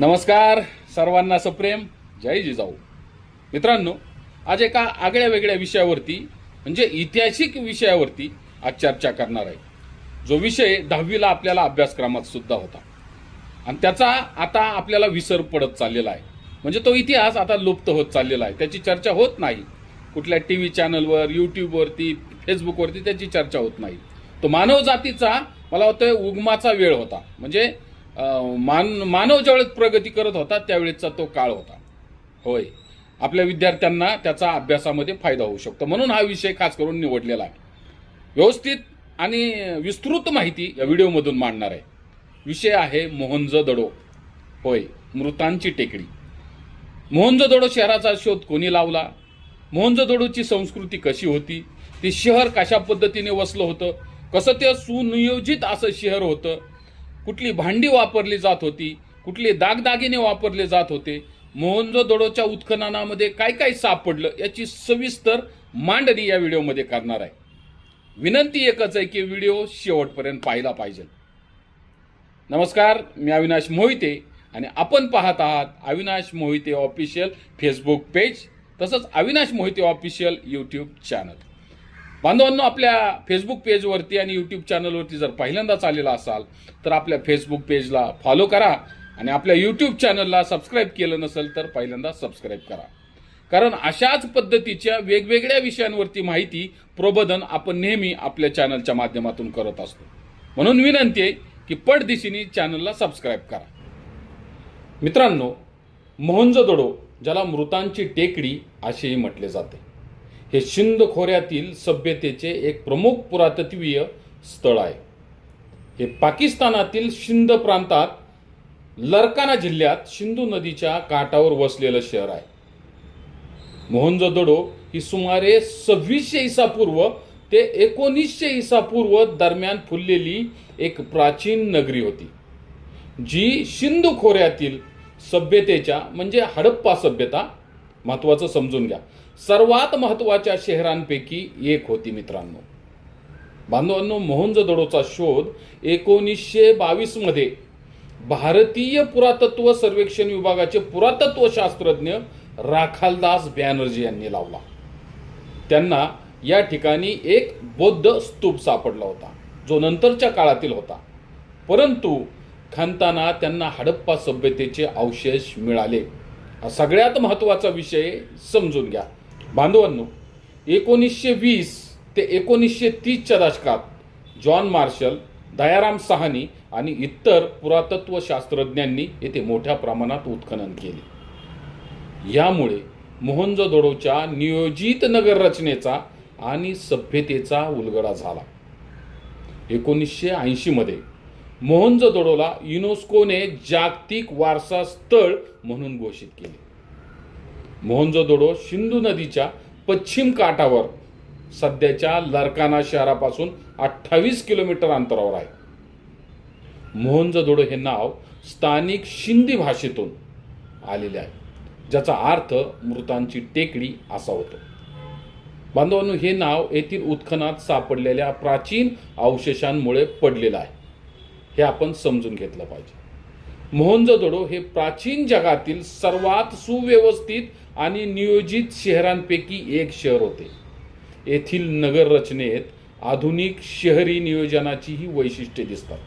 नमस्कार सर्वांना सप्रेम. जय जिजाऊ. मित्रांनो आज एका आगळ्या वेगळ्या विषयावरती म्हणजे ऐतिहासिक विषयावरती आज चर्चा करणार आहे. जो विषय दहावीला आपल्याला अभ्यासक्रमात सुद्धा होता. आणि त्याचा आता आपल्याला विसर पडत चाललेला आहे. म्हणजे तो इतिहास आता लुप्त होत चाललेला आहे. त्याची चर्चा होत नाही. कुठल्या टी व्ही चॅनलवर यूट्यूबवरती फेसबुकवरती त्याची चर्चा होत नाही. तो मानवजातीचा मला वाटतं उगमाचा वेळ होता. म्हणजे मान मानव ज्यावेळेस प्रगती करत होता त्यावेळेसचा तो काळ होता. होय. आपल्या विद्यार्थ्यांना त्याचा अभ्यासामध्ये फायदा होऊ शकतो. म्हणून हा विषय खास करून निवडलेला आहे. व्यवस्थित आणि विस्तृत माहिती या व्हिडिओमधून मांडणार आहे. विषय आहे मोहनजोदडो होय. मृतांची टेकडी. मोहनजोदडो शहराचा शोध कोणी लावला? मोहनजोदडोची संस्कृती कशी होती? ते शहर कशा पद्धतीने वसलं होतं? कसं ते सुनियोजित असं शहर होतं? कुठली भांडी वापरली जात होती कुठले दागदागिने वापरले जात होते मोहनजोदडोच्या उत्खननामध्ये काय काय सापडलं याची सविस्तर मांडणी या व्हिडिओमध्ये करणार आहे. विनंती एकच आहे की व्हिडिओ शेवटपर्यंत पाहिला पाहिजे. नमस्कार मी अविनाश मोहिते आणि आपण पाहत आहात Avinash Mohite official Facebook page तसंच Avinash Mohite official YouTube channel. बांधवांनो आपल्या फेसबुक पेजवरती आणि यूट्यूब चॅनलवरती जर पहिल्यांदाच आलेला असाल तर आपल्या फेसबुक पेजला फॉलो करा आणि आपल्या यूट्यूब चॅनलला सबस्क्राईब केलं नसेल तर पहिल्यांदा सबस्क्राईब करा. कारण अशाच पद्धतीच्या वेगवेगळ्या विषयांवरती माहिती प्रबोधन आपण नेहमी आपल्या चॅनलच्या माध्यमातून करत असतो. म्हणून विनंती आहे की पडदिशीने चॅनलला सबस्क्राईब करा. मित्रांनो मोहनजोदडो ज्याला मृतांची टेकडी असेही म्हटले जाते. हे शिंद खोऱ्यातील सभ्यतेचे एक प्रमुख पुरातत्वीय स्थळ आहे. हे पाकिस्तानातील शिंद प्रांतात लरकाना जिल्ह्यात सिंधू नदीच्या काठावर वसलेलं शहर आहे. मोहनजोदडो ही सुमारे सव्वीसशे इसापूर्व ते एकोणीसशे इसापूर्व दरम्यान फुललेली एक प्राचीन नगरी होती जी सिंधू खोऱ्यातील सभ्यतेच्या म्हणजे हडप्पा सभ्यता महत्त्वाचं समजून घ्या. सर्वात महत्त्वाच्या शहरांपैकी एक होती मित्रांनो. बांधवांनो मोहनजोदडोचा शोध एकोणीसशे बावीसमध्ये भारतीय पुरातत्व सर्वेक्षण विभागाचे पुरातत्व शास्त्रज्ञ राखालदास बॅनर्जी यांनी लावला. त्यांना या ठिकाणी एक बौद्ध स्तूप सापडला होता जो नंतरच्या काळातील होता. परंतु खणताना त्यांना हडप्पा सभ्यतेचे अवशेष मिळाले. हा सगळ्यात महत्त्वाचा विषय समजून घ्या. बांधवांनो एकोणीसशे वीस ते एकोणीसशे तीसच्या दशकात जॉन मार्शल दयाराम सहानी आणि इतर पुरातत्व शास्त्रज्ञांनी येथे मोठ्या प्रमाणात उत्खनन केले. यामुळे मोहनजोदडोच्या नियोजित नगर रचनेचा आणि सभ्यतेचा उलगडा झाला. एकोणीसशे ऐंशीमध्ये मोहनजोदडोला युनेस्कोने जागतिक वारसा स्थळ म्हणून घोषित केले. मोहनजोदडो सिंधू नदीच्या पश्चिम काठावर सध्याच्या लरकाना शहरापासून अठ्ठावीस किलोमीटर अंतरावर आहे. मोहनजोदडो हे नाव स्थानिक शिंदी भाषेतून आलेले आहे ज्याचा अर्थ मृतांची टेकडी असा होतो. बांधवांनो हे नाव येथील उत्खनात सापडलेल्या प्राचीन अवशेषांमुळे पडलेलं आहे. हे आपण समजून घेतलं पाहिजे. मोहनजोदडो हे प्राचीन जगातील सर्वात सुव्यवस्थित आणि नियोजित शहरांपैकी एक शहर होते. येथील नगर रचनेत आधुनिक शहरी नियोजनाचीही वैशिष्ट्ये दिसतात.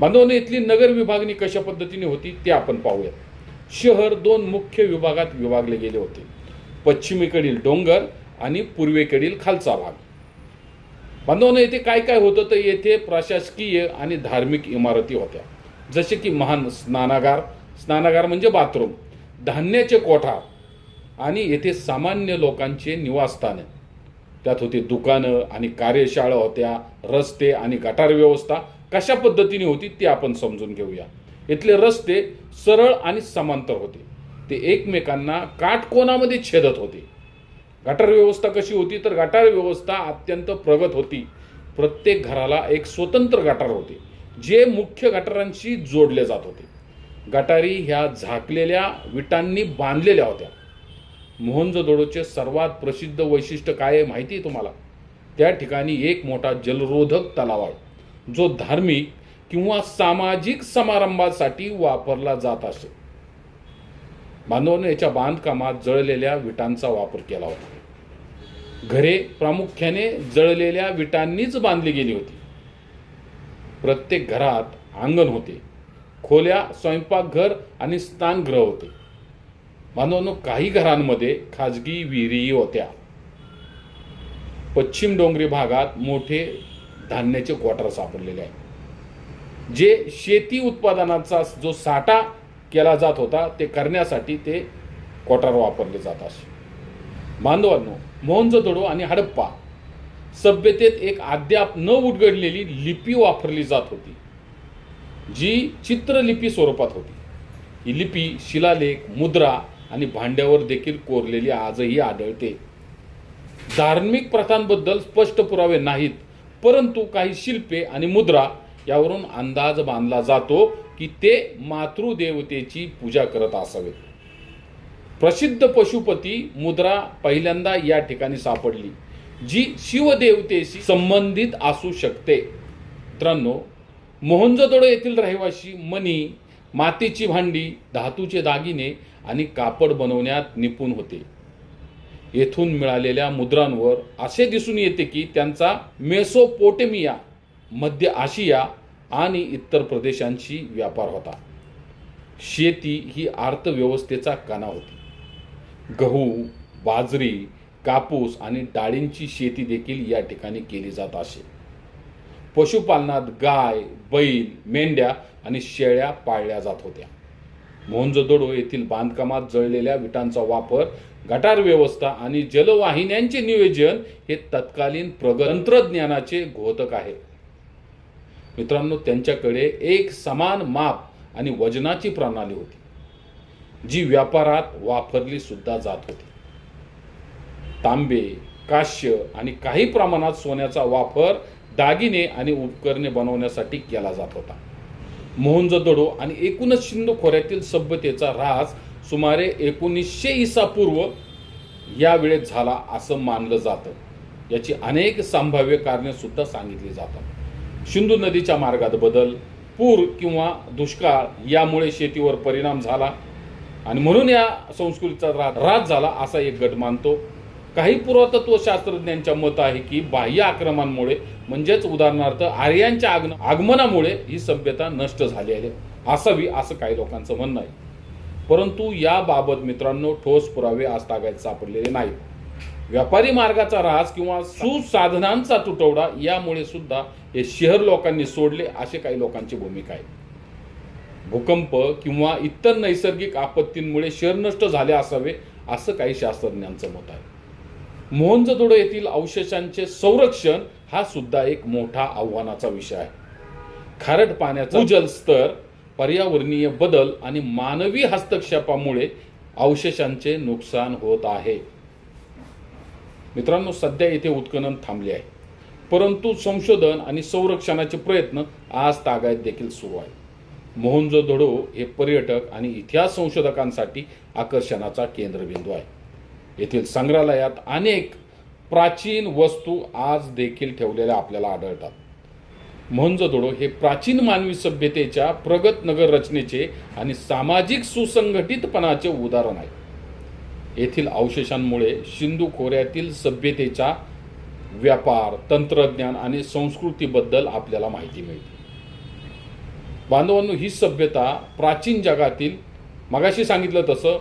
बांधवाने येथली नगर विभागणी कशा पद्धतीने होती ते आपण पाहूया शहर दोन मुख्य विभागात विभागले गेले होते. पश्चिमेकडील डोंगर आणि पूर्वेकडील खालचा भाग. बांधवांनो येथे काय काय होतं तर येथे प्रशासकीय आणि धार्मिक इमारती होत्या. जसे की महान स्नानागार. स्नानागार म्हणजे बाथरूम. धान्याचे कोठार आणि येथे सामान्य लोकांचे निवासस्थाने. त्यात होते दुकानं आणि कार्यशाळा होत्या रस्ते आणि गटार व्यवस्था. कशा पद्धतीने होती ते आपण समजून घेऊया. इथले रस्ते सरळ आणि समांतर होते. ते एकमेकांना काटकोनामध्ये छेदत होते. गटार व्यवस्था कशी होती तर गटार व्यवस्था अत्यंत प्रगत होती. प्रत्येक घराला एक स्वतंत्र गटार होते जे मुख्य गटारांशी जोडले जात होते. गटारी ह्या झाकलेल्या विटांनी बांधलेल्या होत्या. मोहनजोदडोचे सर्वात प्रसिद्ध वैशिष्ट्य काय आहे माहिती आहे तुम्हाला? त्या ठिकाणी एक मोठा जलरोधक तलाव आहे जो धार्मिक किंवा सामाजिक समारंभासाठी वापरला जात असे. बांधवांनो याच्या बांधकामात जळलेल्या विटांचा वापर केला होता. घरे प्रामुख्याने जळलेल्या विटांनीच बांधली गेली होती. प्रत्येक घरात अंगण होते खोल्या स्वयंपाकघर आणि स्नानगृह होते. बांधवांनो काही घरांमध्ये खाजगी विहिरीही होत्या. पश्चिम डोंगरी भागात मोठे धान्याचे क्वार्टर सापडलेले आहे जे शेती उत्पादनाचा जो साठा केला जात होता ते करण्यासाठी ते कोटार वापरले जात असे. बांधवांनो मोहनजोदडो आणि हडप्पा सभ्यतेत एक अद्याप न उलगडलेली लिपी वापरली जात होती जी चित्रलिपी स्वरूपात होती. ही लिपी शिलालेख मुद्रा आणि भांड्यावर देखील कोरलेली आजही आढळते. धार्मिक प्रथांबद्दल स्पष्ट पुरावे नाहीत परंतु काही शिल्पे आणि मुद्रा यावरून अंदाज बांधला जातो. की ते मातृदेवतेची पूजा करत असावेत. प्रसिद्ध पशुपती मुद्रा पहिल्यांदा या ठिकाणी सापडली जी शिवदेवतेशी संबंधित असू शकते. मित्रांनो मोहनजोदडो येथील रहिवासी मणी मातीची भांडी धातूचे दागिने आणि कापड बनवण्यात निपुण होते. येथून मिळालेल्या मुद्रांवर असे दिसून येते की त्यांचा मेसोपोटेमिया मध्य आशिया आणि इतर प्रदेशांशी व्यापार होता. शेती ही अर्थव्यवस्थेचा कणा होती. गहू बाजरी कापूस आणि डाळींची शेती देखील या ठिकाणी केली जात असे. पशुपालनात गाय बैल मेंढ्या आणि शेळ्या पाळल्या जात होत्या. मोहनजोदडो येथील बांधकामात जळलेल्या विटांचा वापर गटार व्यवस्था आणि जलवाहिन्यांचे नियोजन हे तत्कालीन प्रगत तंत्रज्ञानाचे घोतक आहे. मित्रांनो त्यांच्याकडे एक समान माप आणि वजनाची प्रणाली होती जी व्यापारात वापरली सुद्धा जात होती. तांबे काश्य आणि काही प्रमाणात सोन्याचा वापर दागिने आणि उपकरणे बनवण्यासाठी केला जात होता. मोहनजोदडो आणि एकूणच सिंधू खोऱ्यातील सभ्यतेचा ऱ्हास सुमारे एकोणीसशे ईसापूर्व या वेळेत झाला असं मानलं जातं. याची अनेक संभाव्य कारणे सुद्धा सांगितली जातात. सिंधू नदीच्या मार्गात बदल पूर किंवा दुष्काळ यामुळे शेतीवर परिणाम झाला आणि म्हणून या संस्कृतीचा राज झाला असा एक गट मानतो. काही पुरातत्व शास्त्रज्ञांच्या मत आहे की बाह्य आक्रमणामुळे म्हणजेच उदाहरणार्थ आर्यांच्या आगन- आगमनामुळे ही सभ्यता नष्ट झाली आहे. असावी असं काही लोकांचं म्हणणं आहे. परंतु याबाबत मित्रांनो ठोस पुरावे आज तागायत सापडलेले नाहीत. व्यापारी मार्गाचा ऱ्हास किंवा सुसाधनांचा तुटवडा यामुळे सुद्धा हे शहर लोकांनी सोडले असे काही लोकांची भूमिका आहे. भूकंप किंवा इतर नैसर्गिक आपत्तींमुळे शहर नष्ट झाले असावे असं काही शास्त्रज्ञांचं मत आहे. मोहनजोदडो येथील अवशेषांचे संरक्षण हा सुद्धा एक मोठा आव्हानाचा विषय आहे. खारट पाण्याचा भूजल स्तर पर्यावरणीय बदल आणि मानवी हस्तक्षेपामुळे अवशेषांचे नुकसान होत आहे. मित्रांनो सध्या येथे उत्खनन थांबले आहे. परंतु संशोधन आणि संरक्षणाचे प्रयत्न आज तागायत देखील सुरू आहे. मोहनजोदडो हे पर्यटक आणि इतिहास संशोधकांसाठी आकर्षणाचा केंद्रबिंदू आहे. येथील संग्रहालयात अनेक प्राचीन वस्तू आज देखील ठेवलेल्या आपल्याला आढळतात. मोहनजोदडो हे प्राचीन मानवी सभ्यतेच्या प्रगत नगर रचनेचे आणि सामाजिक सुसंघटितपणाचे उदाहरण आहे. येथील अवशेषांमुळे सिंधू खोऱ्यातील सभ्यतेच्या व्यापार तंत्रज्ञान आणि संस्कृतीबद्दल आपल्याला माहिती मिळते. बांधवांनो ही सभ्यता प्राचीन जगातील मगाशी सांगितलं तसं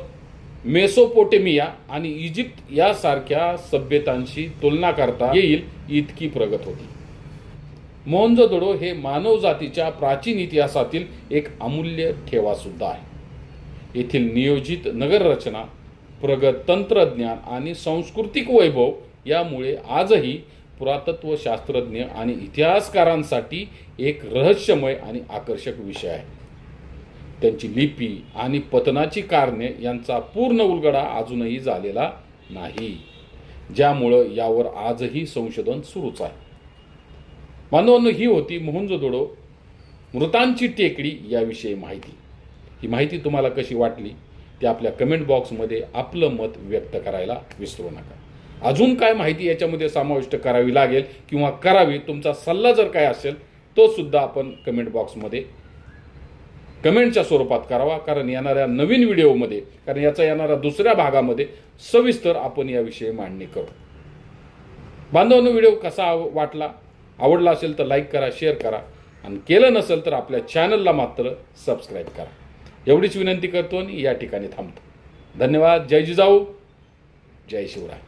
मेसोपोटेमिया आणि इजिप्त यासारख्या सभ्यतांशी तुलना करता येईल इतकी प्रगत होती. मोहनजोदडो हे मानव जातीच्या प्राचीन इतिहासातील एक अमूल्य ठेवासुद्धा आहे. येथील नियोजित नगररचना प्रगत तंत्रज्ञान आणि सांस्कृतिक वैभव यामुळे आजही पुरातत्व शास्त्रज्ञ आणि इतिहासकारांसाठी एक रहस्यमय आणि आकर्षक विषय आहे. त्यांची लिपी आणि पतनाची कारणे यांचा पूर्ण उलगडा अजूनही झालेला नाही ज्यामुळं यावर आजही संशोधन सुरूच आहे. बांधवांनो ही होती मोहनजोदडो मृतांची टेकडी याविषयी माहिती. ही माहिती तुम्हाला कशी वाटली? ते आपल्या कमेंट बॉक्समध्ये आपलं मत व्यक्त करायला विसरू नका. अजून काय माहिती याच्यामध्ये समाविष्ट करावी लागेल किंवा करावी तुमचा सल्ला जर काय असेल तो सुद्धा आपण कमेंट बॉक्समध्ये कमेंटच्या स्वरूपात करावा. कारण येणाऱ्या नवीन व्हिडिओमध्ये कारण याचा येणाऱ्या दुसऱ्या भागामध्ये सविस्तर आपण याविषयी मांडणी करू. बांधवांनो व्हिडिओ कसा वाटला? आवडला असेल तर लाईक करा शेअर करा. आणि केलं नसेल तर आपल्या चॅनलला मात्र सबस्क्राईब करा. एवढीच विनंती करतो आणि या ठिकाणी थांबतो. धन्यवाद. जय जिजाऊ. जय शिवराय.